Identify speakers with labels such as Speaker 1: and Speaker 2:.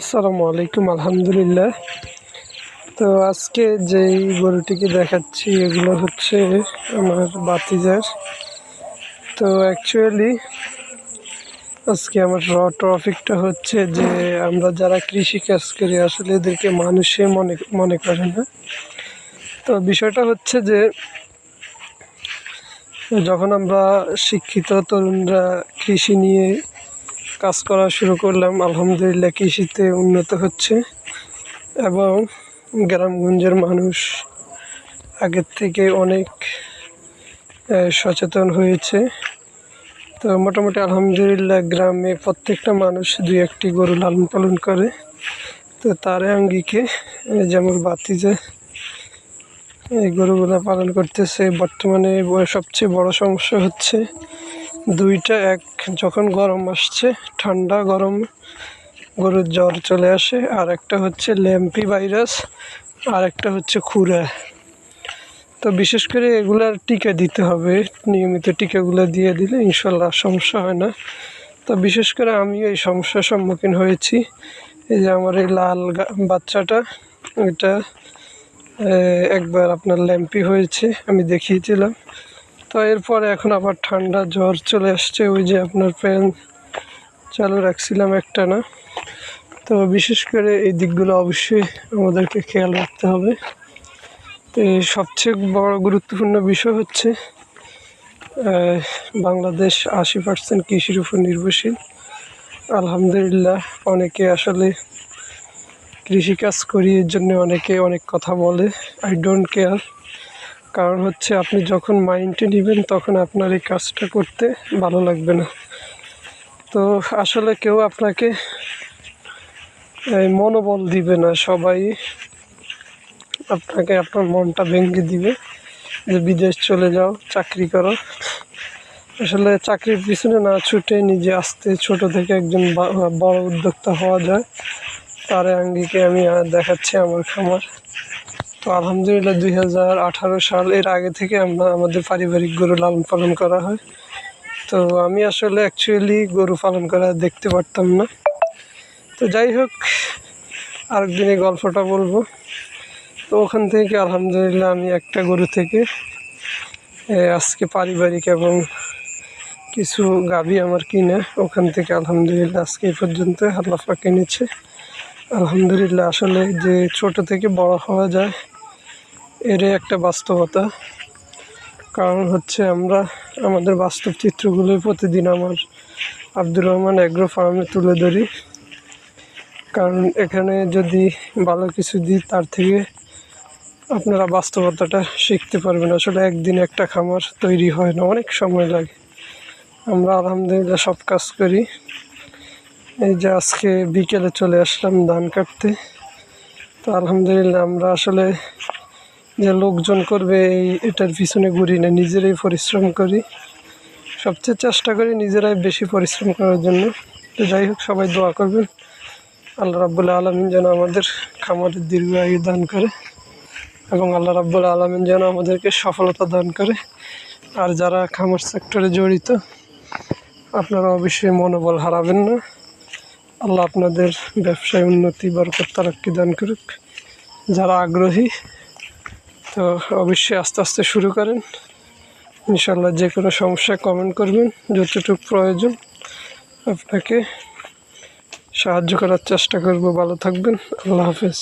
Speaker 1: আসসালামু আলাইকুম, আলহামদুলিল্লাহ। তো আজকে যেই গরুটিকে দেখাচ্ছি, এগুলো হচ্ছে আমার বাতিজার। তো অ্যাকচুয়ালি আজকে আমার র টপিকটা হচ্ছে যে আমরা যারা কৃষি কাজ করি, আসলে এদেরকে মানুষে মনে মনে করে না। তো বিষয়টা হচ্ছে যে যখন আমরা শিক্ষিত তরুণরা কৃষি নিয়ে কাজ করা শুরু করলাম। আলহামদুলিল্লাহ কৃষিতে উন্নত হচ্ছে এবং গ্রামগঞ্জের মানুষ আগের থেকে অনেক সচেতন হয়েছে। তো মোটামুটি আলহামদুলিল্লাহ গ্রামে প্রত্যেকটা মানুষ দুই একটি গরু লালন পালন করে। তো তার আঙ্গিকে যেমন বাতি বাতিজে, এই গরুগুলো পালন করতেছে, বর্তমানে সবচেয়ে বড় সমস্যা হচ্ছে দুইটা এক যখন গরম আসছে, ঠান্ডা গরম গরুর জ্বর চলে আসে। আর একটা হচ্ছে ল্যাম্পি ভাইরাস আর একটা হচ্ছে খুরা। তো বিশেষ করে এগুলার টিকা দিতে হবে। নিয়মিত টিকাগুলো দিয়ে দিলে ইনশাল্লাহ সমস্যা হয় না। তো বিশেষ করে আমি এই সমস্যার সম্মুখীন হয়েছি। এই যে আমার এই লাল বাচ্চাটা এটা একবার আপনার ল্যাম্পি হয়েছে, আমি দেখিয়েছিলাম। তো এরপরে এখন আবার ঠান্ডা জ্বর চলে আসছে, ওই যে আপনার ফ্যান চালু রাখছিলাম একটা না। তো বিশেষ করে এই দিকগুলো অবশ্যই আমাদেরকে খেয়াল রাখতে হবে। তো সবচেয়ে বড় গুরুত্বপূর্ণ বিষয় হচ্ছে বাংলাদেশ আশি পার্সেন্ট কৃষির উপর নির্ভরশীল। আলহামদুলিল্লাহ, অনেকে আসলে কৃষিকাজ করি, এর জন্য অনেকে অনেক কথা বলে। আই ডোন্ট কেয়ার কারণ হচ্ছে আপনি যখন মাইন্ডে নেবেন তখন আপনার এই কাজটা করতে ভালো লাগবে না। তো আসলে কেউ আপনাকে মনোবল দিবে না, সবাই আপনাকে আপনার মনটা ভেঙে দিবে যে বিদেশ চলে যাও, চাকরি করো। আসলে চাকরির পিছনে না ছুটে নিজে আসতে ছোট থেকে একজন বড় উদ্যোক্তা হওয়া যায়। তার আঙ্গিকে আমি দেখাচ্ছি আমার খামার। তো আলহামদুলিল্লাহ দুই হাজার আঠারো সাল এর আগে থেকে আমরা আমাদের পারিবারিক গরু লালন পালন করা হয়। তো আমি আসলে অ্যাকচুয়ালি গরু পালন করা দেখতে পারতাম না। তো যাই হোক, আরেকদিন এই গল্পটা বলব। তো ওখান থেকে আলহামদুলিল্লাহ আমি একটা গরু থেকে আজকে পারিবারিক এবং কিছু গাভি আমার কিনে ওখান থেকে আলহামদুলিল্লাহ আজকে এই পর্যন্ত হাল্লাফা কিনেছে আলহামদুলিল্লাহ আসলে যে ছোট থেকে বড় হওয়া যায় এরই একটা বাস্তবতা। কারণ হচ্ছে আমরা, আমাদের বাস্তব চিত্রগুলোই প্রতিদিন আমার আব্দুর রহমান অ্যাগ্রো ফার্মে তুলে ধরি। কারণ এখানে যদি ভালো কিছু দিই, তার থেকে আপনারা বাস্তবতাটা শিখতে পারবেন। আসলে একদিন একটা খামার তৈরি হয় না, অনেক সময় লাগে। আমরা আলহামদুলিল্লাহ সব কাজ করি। এই যে আজকে বিকেলে চলে আসলাম ধান কাটতে। তো আলহামদুলিল্লাহ আমরা আসলে যে লোকজন করবে এই এটার পিছনে ঘুরি না, নিজেরাই পরিশ্রম করি। সবচেয়ে চেষ্টা করি নিজেরাই বেশি পরিশ্রম করার জন্য। তো যাই হোক, সবাই দোয়া করবেন। আল্লাহ রাবুল্লাহ আলমিন যেন আমাদের খামারের দীর্ঘ আয়ু দান করে এবং আল্লাহ রাবুল্লাহ আলমিন যেন আমাদেরকে সফলতা দান করে। আর যারা খামার সেক্টরে জড়িত, আপনারা অবশ্যই মনোবল হারাবেন না। আল্লাহ আপনাদের ব্যবসায় উন্নতি, বরকত, তারাক্কি দান করুক। যারা আগ্রহী তো অবশ্যই আস্তে আস্তে শুরু করেন। ইনশাল্লাহ যে কোনো সমস্যা কমেন্ট করবেন, যতটুকু প্রয়োজন আপনাকে সাহায্য করার চেষ্টা করব। ভালো থাকবেন, আল্লাহ হাফেজ।